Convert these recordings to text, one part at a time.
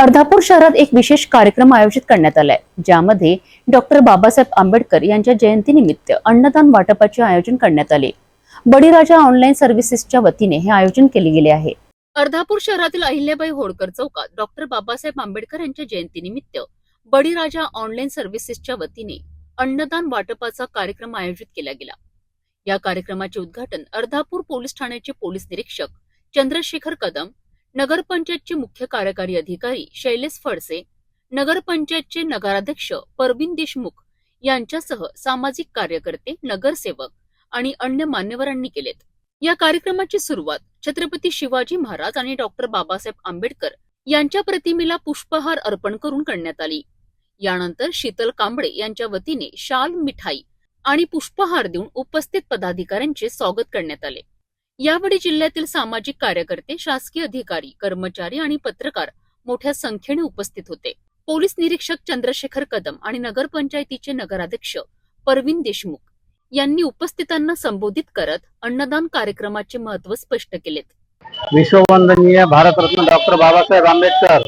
अर्धापूर शहरात एक विशेष कार्यक्रम आयोजित करण्यात आलाय ज्यामध्ये डॉक्टर बाबासाहेब आंबेडकर यांच्या जयंतीनिमित्त अन्नदान वाटपाचे आयोजन करण्यात आले. बळीराजा ऑनलाईन सर्व्हिसेसच्या वतीने हे आयोजन केले गेले आहे. अर्धापूर शहरातील अहिल्याबाई होळकर चौकात डॉक्टर बाबासाहेब आंबेडकर यांच्या जयंतीनिमित्त बळीराजा ऑनलाईन सर्व्हिसेसच्या वतीने अन्नदान वाटपाचा कार्यक्रम आयोजित केला गेला. या कार्यक्रमाचे उद्घाटन अर्धापूर पोलीस ठाण्याचे पोलीस निरीक्षक चंद्रशेखर कदम नगरपंचायतचे मुख्य कार्यकारी अधिकारी शैलेश फडसे नगरपंचायतचे नगराध्यक्ष परवीन देशमुख यांच्यासह सामाजिक कार्यकर्ते नगरसेवक आणि अन्य मान्यवरांनी केलेत. या कार्यक्रमाची सुरुवात छत्रपती शिवाजी महाराज आणि डॉक्टर बाबासाहेब आंबेडकर यांच्या प्रतिमेला पुष्पहार अर्पण करून करण्यात आली. यानंतर शीतल कांबळे यांच्या वतीने शाल मिठाई आणि पुष्पहार देऊन उपस्थित पदाधिकाऱ्यांचे स्वागत करण्यात आले. यावेळी जिल्ह्यातील सामाजिक कार्यकर्ते शासकीय अधिकारी कर्मचारी आणि पत्रकार मोठ्या संख्येने उपस्थित होते. पोलीस निरीक्षक चंद्रशेखर कदम आणि नगरपंचायतीचे नगराध्यक्ष परवीन देशमुख यांनी उपस्थितांना संबोधित करत अन्नदान कार्यक्रमाचे महत्त्व स्पष्ट केलेत. विश्ववंदनीय भारतरत्न डॉक्टर बाबासाहेब आंबेडकर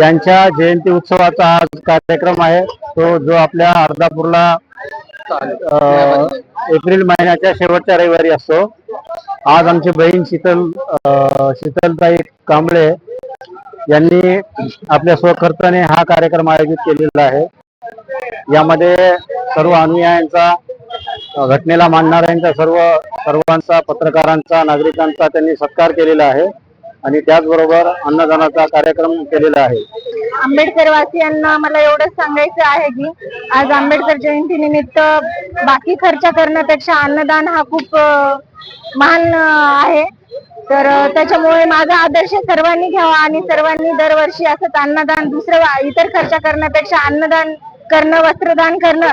यांच्या जयंती उत्सवाचा आज कार्यक्रम आहे. तो जो आपल्या अर्धापूरला एप्रिल महिन्याच्या शेवटच्या रविवारी असतो. आज आमची बहीण शीतल शीतलताई कांबळे यांनी आपल्या स्वखर्चाने हा कार्यक्रम आयोजित केलेला आहे. यामध्ये सर्व अनुयायांचा घटनेला मानणाऱ्यांचा सर्व सर्वांचा पत्रकारांचा नागरिकांचा त्यांनी सत्कार केलेला आहे. आणि त्याचबरोबर अन्नदानाचा कार्यक्रम केलेला आहे. आंबेडकर वासियांना मला एवढंच सांगायचं आहे की आज आंबेडकर जयंती निमित्त बाकी खर्च करण्यापेक्षा अन्नदान हा खूप महान आहे. तर त्याच्यामुळे माझा आदर्श सर्वांनी घ्यावा आणि सर्वांनी दरवर्षी असंच अन्नदान दुसरं इतर खर्च करण्यापेक्षा अन्नदान करणं वस्त्रदान करणं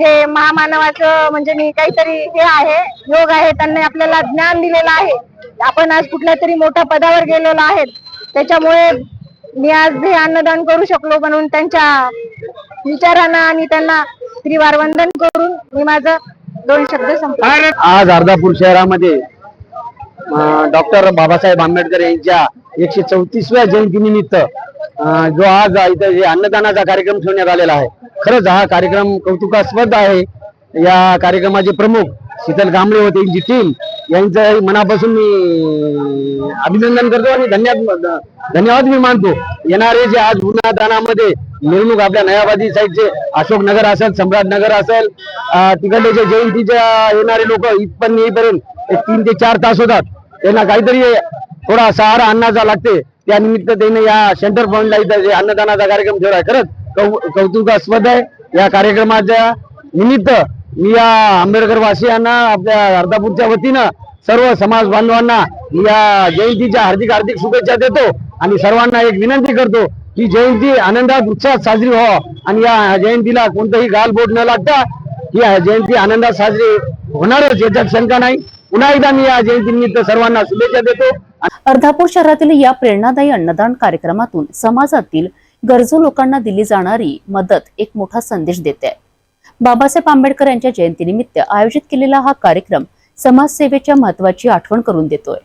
हे महामानवाचं म्हणजे मी काहीतरी हे आहे योग आहे त्यांनी आपल्याला ज्ञान दिलेलं आहे. आपण आज कुठल्या तरी मोठ्या पदावर गेलेलो आहेत. त्याच्यामुळे मी आज हे अन्नदान करू शकलो म्हणून त्यांच्या विचारांना आणि त्यांना श्रीवार वंदन करून मी माझं दोन शब्द संपवतो. आज अर्धापूर शहरामध्ये डॉक्टर बाबासाहेब आंबेडकर यांच्या एकशे चौतीसव्या जयंतीनिमित्त जो आज इथं जे अन्नदानाचा कार्यक्रम ठेवण्यात आलेला आहे. खरंच हा कार्यक्रम कौतुकास्पद आहे. या कार्यक्रमाचे प्रमुख शीतल कांबळे होते यांची टीम यांचं मनापासून मी अभिनंदन करतो आणि धन्यवाद धन्यवाद मी मानतो. येणारे जे आज उन्हादानामध्ये मिरवणूक आपल्या नयाबादी साईडचे अशोक नगर असेल सम्राट नगर असेल तिकडले जे जयंतीच्या येणारे लोक इथपर्यंत येईपर्यंत एक तीन ते चार तास होतात. त्यांना काहीतरी थोडा सहारा अन्नाचा लागते. त्या निमित्त त्याने या सेंटर पॉईंटला इथं जे अन्नदानाचा कार्यक्रम ठेवला. खरंच कौ- कौतुकास्पद आहे. या कार्यक्रमाच्या निमित्त मी या आंबेडकर वासियांना आपल्या अर्धापूरच्या वतीनं सर्व समाज बांधवांना या जयंतीच्या हार्दिक हार्दिक शुभेच्छा देतो आणि सर्वांना एक विनंती करतो की जयंती आनंदात उत्साहात साजरी व्हावं आणि या जयंतीला कोणतंही गालबोट न लागता ही जयंती आनंदात साजरी होणारच याच्यात शंका नाही. पुन्हा एकदा मी या जयंतीनिमित्त सर्वांना शुभेच्छा देतो. अर्धापूर शहरातील या प्रेरणादायी अन्नदान कार्यक्रमातून समाजातील गरजू लोकांना दिली जाणारी मदत एक मोठा संदेश देते. आहे बाबासाहेब आंबेडकर यांच्या जयंतीनिमित्त आयोजित केलेला हा कार्यक्रम समाजसेवेच्या महत्वाची आठवण करून देतोय.